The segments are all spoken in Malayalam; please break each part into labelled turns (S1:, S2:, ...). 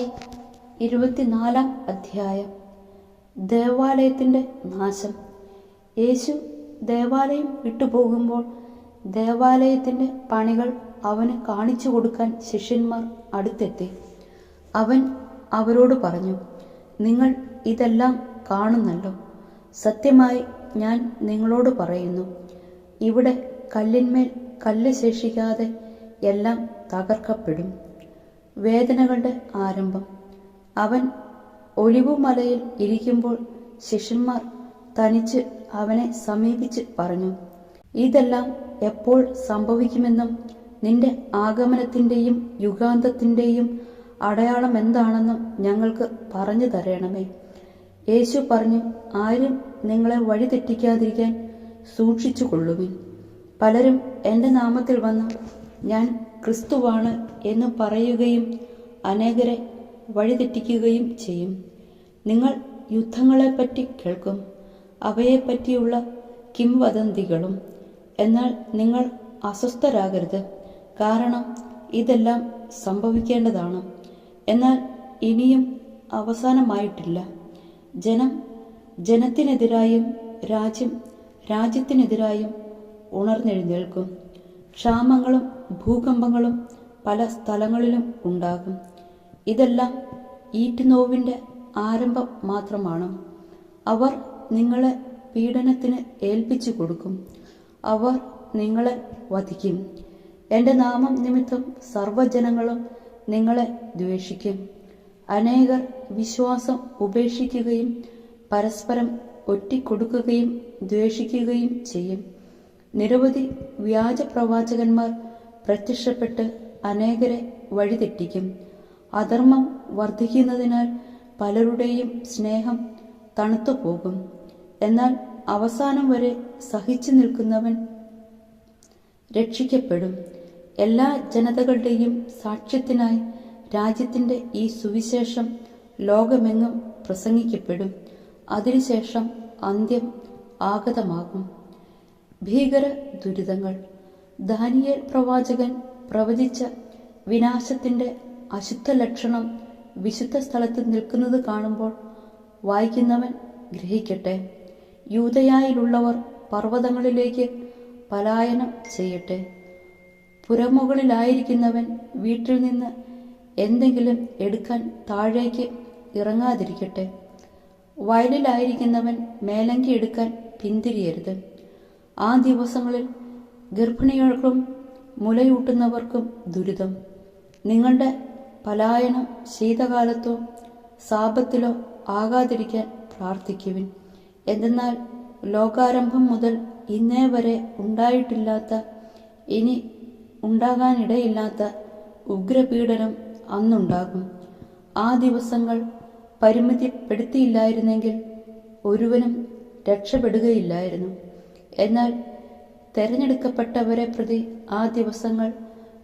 S1: മത്തായി ഇരുപത്തിനാലാം അധ്യായം. ദേവാലയത്തിന്റെ നാശം. യേശു ദേവാലയം വിട്ടുപോകുമ്പോൾ ദേവാലയത്തിന്റെ പണികൾ അവന് കാണിച്ചു കൊടുക്കാൻ ശിഷ്യന്മാർ അടുത്തെത്തി. അവൻ അവരോട് പറഞ്ഞു നിങ്ങൾ ഇതെല്ലാം കാണുന്നല്ലോ. സത്യമായി ഞാൻ നിങ്ങളോട് പറയുന്നു ഇവിടെ കല്ലിന്മേൽ കല്ല് ശേഷിക്കാതെ എല്ലാം തകർക്കപ്പെടും. വേദനകളുടെ ആരംഭം. അവൻ ഒലിവുമലയിൽ ഇരിക്കുമ്പോൾ ശിഷ്യന്മാർ തനിച്ച് അവനെ സമീപിച്ച് പറഞ്ഞു ഇതെല്ലാം എപ്പോൾ സംഭവിക്കുമെന്നും നിന്റെ ആഗമനത്തിന്റെയും യുഗാന്തത്തിന്റെയും അടയാളം എന്താണെന്നും ഞങ്ങൾക്ക് പറഞ്ഞു തരണമേ യേശു പറഞ്ഞു ആരും നിങ്ങളെ വഴിതെറ്റിക്കാതിരിക്കാൻ സൂക്ഷിച്ചു കൊള്ളുവിൻ പലരും എന്റെ നാമത്തിൽ വന്ന് ഞാൻ ക്രിസ്തുവാണ് എന്ന് പറയുകയും അനേകരെ വഴിതെറ്റിക്കുകയും ചെയ്യും. നിങ്ങൾ യുദ്ധങ്ങളെപ്പറ്റി കേൾക്കും അവയെപ്പറ്റിയുള്ള കിംവദന്തികളും. എന്നാൽ നിങ്ങൾ അസ്വസ്ഥരാകരുത് കാരണം ഇതെല്ലാം സംഭവിക്കേണ്ടതാണ്. എന്നാൽ ഇനിയും അവസാനമായിട്ടില്ല. ജനം ജനത്തിനെതിരായും രാജ്യം രാജ്യത്തിനെതിരായും ഉണർന്നെഴുന്നേൽക്കും. ക്ഷാമങ്ങളും ഭൂകമ്പങ്ങളും പല സ്ഥലങ്ങളിലും ഉണ്ടാകും. ഇതെല്ലാം ഈറ്റുനോവിന്റെ ആരംഭം മാത്രമാണ്. അവർ നിങ്ങളെ പീഡനത്തിന് ഏൽപ്പിച്ചു കൊടുക്കും. അവർ നിങ്ങളെ വധിക്കും. എന്റെ നാമം നിമിത്തം സർവജനങ്ങളും നിങ്ങളെ ദ്വേഷിക്കും. അനേകർ വിശ്വാസം ഉപേക്ഷിക്കുകയും പരസ്പരം ഒറ്റിക്കൊടുക്കുകയും ദ്വേഷിക്കുകയും ചെയ്യും. നിരവധി വ്യാജ പ്രവാചകന്മാർ പ്രത്യക്ഷപ്പെട്ട് അനേകരെ വഴിതെറ്റിക്കും. അധർമ്മം വർദ്ധിക്കുന്നതിനാൽ പലരുടെയും സ്നേഹം തണുത്തു പോകും എന്നാൽ അവസാനം വരെ സഹിച്ചു നിൽക്കുന്നവൻ രക്ഷിക്കപ്പെടും. എല്ലാ ജനതകളുടെയും സാക്ഷ്യത്തിനായി രാജ്യത്തിന്റെ ഈ സുവിശേഷം ലോകമെങ്ങും പ്രസംഗിക്കപ്പെടും. അതിനുശേഷം അന്ത്യം ആഗതമാകും. ഭീകര ദുരിതങ്ങൾ ദാനിയേൽ പ്രവാചകൻ പ്രവചിച്ച വിനാശത്തിന്റെ അശുദ്ധ ലക്ഷണം വിശുദ്ധ സ്ഥലത്ത് നിൽക്കുന്നത് കാണുമ്പോൾ വായിക്കുന്നവൻ ഗ്രഹിക്കട്ടെ. യൂതയായിലുള്ളവർ പർവതങ്ങളിലേക്ക് പലായനം ചെയ്യട്ടെ. പുരമുകളിലായിരിക്കുന്നവൻ വീട്ടിൽ നിന്ന് എന്തെങ്കിലും എടുക്കാൻ താഴേക്ക് ഇറങ്ങാതിരിക്കട്ടെ. വയലിലായിരിക്കുന്നവൻ മേലങ്കി എടുക്കാൻ പിന്തിരിയരുത്. ആ ദിവസങ്ങളിൽ ഗർഭിണികൾക്കും മുലയൂട്ടുന്നവർക്കും ദുരിതം. നിങ്ങളുടെ പലായനം ശീതകാലത്തോ സാപത്തിലോ ആകാതിരിക്കാൻ പ്രാർത്ഥിക്കുവിൻ. എന്തെന്നാൽ ലോകാരംഭം മുതൽ ഇന്നേ വരെ ഉണ്ടായിട്ടില്ലാത്ത ഇനി ഉണ്ടാകാനിടയില്ലാത്ത ഉഗ്രപീഡനം അന്നുണ്ടാകും. ആ ദിവസങ്ങൾ പരിമിതിപ്പെടുത്തിയില്ലായിരുന്നെങ്കിൽ ഒരുവനും രക്ഷപ്പെടുകയില്ലായിരുന്നു. എന്നാൽ തെരഞ്ഞെടുക്കപ്പെട്ടവരെ പ്രതി ആ ദിവസങ്ങൾ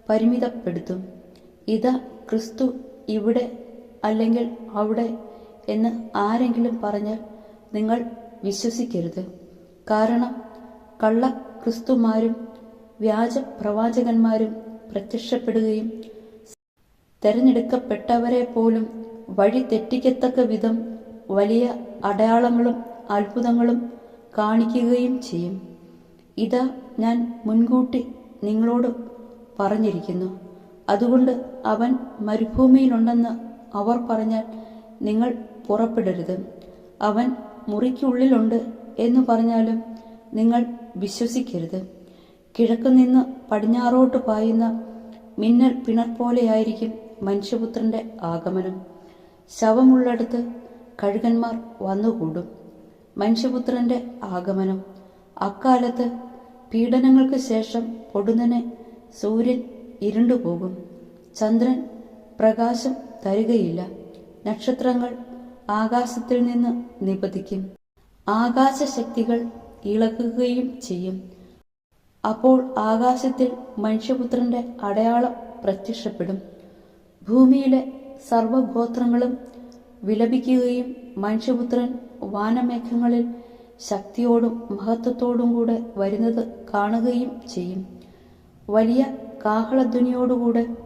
S1: പരിമിതപ്പെടുത്തും. ഇതാ ക്രിസ്തു ഇവിടെ അല്ലെങ്കിൽ അവിടെ എന്ന് ആരെങ്കിലും പറഞ്ഞാൽ നിങ്ങൾ വിശ്വസിക്കരുത്. കാരണം കള്ള ക്രിസ്തുമാരും വ്യാജ പ്രവാചകന്മാരും പ്രത്യക്ഷപ്പെടുകയും തെരഞ്ഞെടുക്കപ്പെട്ടവരെ പോലും വഴി തെറ്റിക്കത്തക്ക വിധം വലിയ അടയാളങ്ങളും അത്ഭുതങ്ങളും കാണിക്കുകയും ചെയ്യും. ഇതാ ഞാൻ മുൻകൂട്ടി നിങ്ങളോട് പറഞ്ഞിരിക്കുന്നു. അതുകൊണ്ട് അവൻ മരുഭൂമിയിലുണ്ടെന്ന് അവർ പറഞ്ഞാൽ നിങ്ങൾ പുറപ്പെടരുത്. അവൻ മുറിക്കുള്ളിലുണ്ട് എന്ന് പറഞ്ഞാലും നിങ്ങൾ വിശ്വസിക്കരുത്. കിഴക്കുനിന്ന് പടിഞ്ഞാറോട്ട് പായുന്ന മിന്നൽ പിണർ പോലെയായിരിക്കും മനുഷ്യപുത്രന്റെ ആഗമനം. ശവമുള്ളടത്ത് കഴുകന്മാർ വന്നുകൂടും മനുഷ്യപുത്രന്റെ ആഗമനം. അക്കാലത്ത് പീഡനങ്ങൾക്ക് ശേഷം പൊടുന്നനെ സൂര്യൻ ഇരുണ്ടുപോകും. ചന്ദ്രൻ പ്രകാശം തരികയില്ല. നക്ഷത്രങ്ങൾ ആകാശത്തിൽ നിന്ന് നിപതിക്കും. ആകാശശക്തികൾ ഇളകുകയും ചെയ്യും. അപ്പോൾ ആകാശത്തിൽ മനുഷ്യപുത്രന്റെ അടയാളം പ്രത്യക്ഷപ്പെടും. ഭൂമിയിലെ സർവഗോത്രങ്ങളും വിലപിക്കുകയും മനുഷ്യപുത്രൻ വാനമേഘങ്ങളിൽ ശക്തിയോടും മഹത്വത്തോടും കൂടെ വരുന്നത് കാണുകയും ചെയ്യും. വലിയ കാഹളധ്വനിയോടുകൂടെ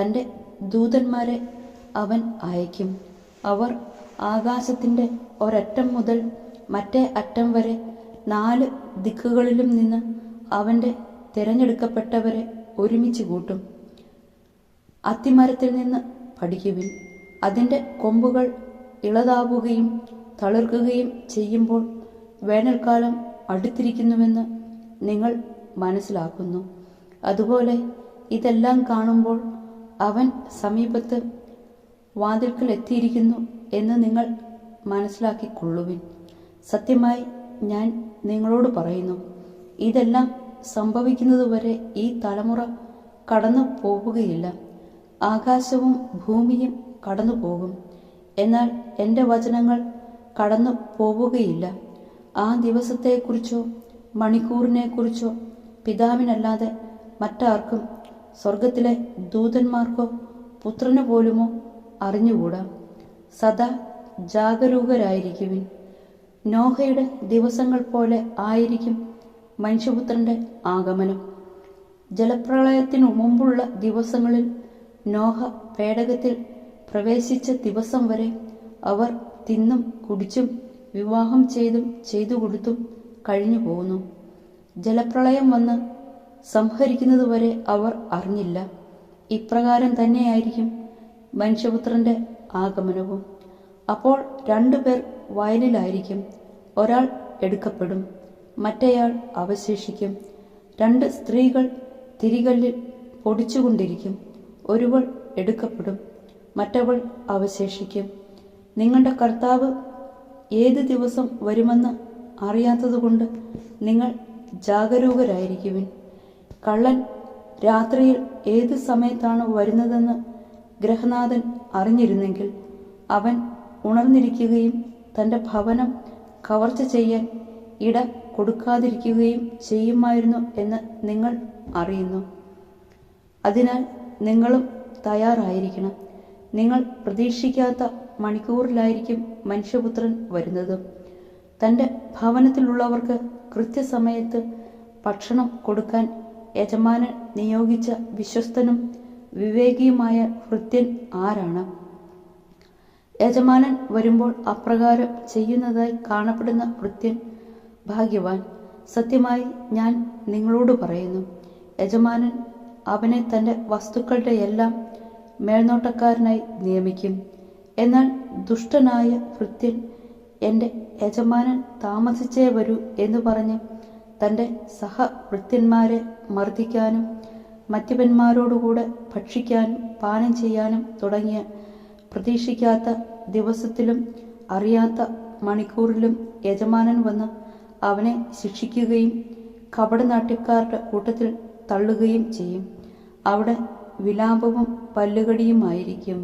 S1: തന്റെ ദൂതന്മാരെ അവൻ അയക്കും. അവർ ആകാശത്തിന്റെ ഒരറ്റം മുതൽ മറ്റേ അറ്റം വരെ നാല് ദിക്കുകളിലും നിന്ന് അവന്റെ തിരഞ്ഞെടുക്കപ്പെട്ടവരെ ഒരുമിച്ച് കൂട്ടും. അത്തിമരത്തിൽ നിന്ന് പഠിക്കുവിൻ. അതിന്റെ കൊമ്പുകൾ ഇളതാവുകയും തളിർക്കുകയും ചെയ്യുമ്പോൾ വേനൽക്കാലം അടുത്തിരിക്കുന്നുവെന്ന് നിങ്ങൾ മനസ്സിലാക്കുന്നു. അതുപോലെ ഇതെല്ലാം കാണുമ്പോൾ അവൻ സമീപത്ത് വാതിൽക്കൽ എത്തിയിരിക്കുന്നു എന്ന് നിങ്ങൾ മനസ്സിലാക്കിക്കൊള്ളുവിൻ. സത്യമായി ഞാൻ നിങ്ങളോട് പറയുന്നു ഇതെല്ലാം സംഭവിക്കുന്നതുവരെ ഈ തലമുറ കടന്നു പോവുകയില്ല ആകാശവും ഭൂമിയും കടന്നു പോകും എന്നാൽ എന്റെ വചനങ്ങൾ കടന്നു പോവുകയില്ല ആ ദിവസത്തെക്കുറിച്ചോ മണിക്കൂറിനെക്കുറിച്ചോ പിതാവിനല്ലാതെ മറ്റാർക്കും സ്വർഗത്തിലെ ദൂതന്മാർക്കോ പുത്രനു പോലുമോ അറിഞ്ഞുകൂടാ. സദാ ജാഗരൂകരായിരിക്കുവിൻ. നോഹയുടെ ദിവസങ്ങൾ പോലെ ആയിരിക്കും മനുഷ്യപുത്രന്റെ ആഗമനം. ജലപ്രളയത്തിനു മുമ്പുള്ള ദിവസങ്ങളിൽ നോഹ പേടകത്തിൽ പ്രവേശിച്ച ദിവസം വരെ അവർ തിന്നും കുടിച്ചും വിവാഹം ചെയ്തും ചെയ്തു കൊടുത്തും കഴിഞ്ഞു പോകുന്നു ജലപ്രളയം വന്ന് സംഹരിക്കുന്നതുവരെ അവർ അറിഞ്ഞില്ല. ഇപ്രകാരം തന്നെയായിരിക്കും മനുഷ്യപുത്രന്റെ ആഗമനവും. അപ്പോൾ രണ്ടുപേർ വയലിലായിരിക്കും. ഒരാൾ എടുക്കപ്പെടും മറ്റേയാൾ അവശേഷിക്കും. രണ്ട് സ്ത്രീകൾ തിരികല്ലിൽ പൊടിച്ചുകൊണ്ടിരിക്കും. ഒരുവൾ എടുക്കപ്പെടും മറ്റവൾ അവശേഷിക്കും. നിങ്ങളുടെ കർത്താവ് ഏത് ദിവസം വരുമെന്ന് അറിയാത്തതുകൊണ്ട് നിങ്ങൾ ജാഗരൂകരായിരിക്കുവിൻ. കള്ളൻ രാത്രിയിൽ ഏത് സമയത്താണ് വരുന്നതെന്ന് ഗ്രഹനാഥൻ അറിഞ്ഞിരുന്നെങ്കിൽ അവൻ ഉണർന്നിരിക്കുകയും തന്റെ ഭവനം കവർച്ച ചെയ്യാൻ ഇട കൊടുക്കാതിരിക്കുകയും ചെയ്യുമായിരുന്നു എന്ന് നിങ്ങൾ അറിയുന്നു. അതിനാൽ നിങ്ങളും തയ്യാറായിരിക്കണം. നിങ്ങൾ പ്രതീക്ഷിക്കാത്ത മണിക്കൂറിലായിരിക്കും മനുഷ്യപുത്രൻ വരുന്നത്. തന്റെ ഭവനത്തിലുള്ളവർക്ക് കൃത്യസമയത്ത് ഭക്ഷണം കൊടുക്കാൻ യജമാനൻ നിയോഗിച്ച വിശ്വസ്തനും വിവേകിയുമായ ഭൃത്യൻ ആരാണ്? യജമാനൻ വരുമ്പോൾ അപ്രകാരം ചെയ്യുന്നതായി കാണപ്പെടുന്ന ഭൃത്യൻ ഭാഗ്യവാൻ. സത്യമായി ഞാൻ നിങ്ങളോട് പറയുന്നു യജമാനൻ അവനെ തന്റെ വസ്തുക്കളുടെ എല്ലാം മേൽനോട്ടക്കാരനായി നിയമിക്കും. എന്നാൽ ദുഷ്ടനായ ഭൃത്യൻ എന്റെ യജമാനൻ താമസിച്ചേ വരൂ എന്ന് പറഞ്ഞ് തന്റെ സഹഭൃത്യന്മാരെ മർദ്ദിക്കാനും മദ്യപന്മാരോടുകൂടെ ഭക്ഷിക്കാനും പാനം ചെയ്യാനും തുടങ്ങിയ പ്രതീക്ഷിക്കാത്ത ദിവസത്തിലും അറിയാത്ത മണിക്കൂറിലും യജമാനൻ വന്ന് അവനെ ശിക്ഷിക്കുകയും കപടനാട്യക്കാരുടെ കൂട്ടത്തിൽ തള്ളുകയും ചെയ്യും. അവിടെ വിലാപവും പല്ലുകടിയുമായിരിക്കും.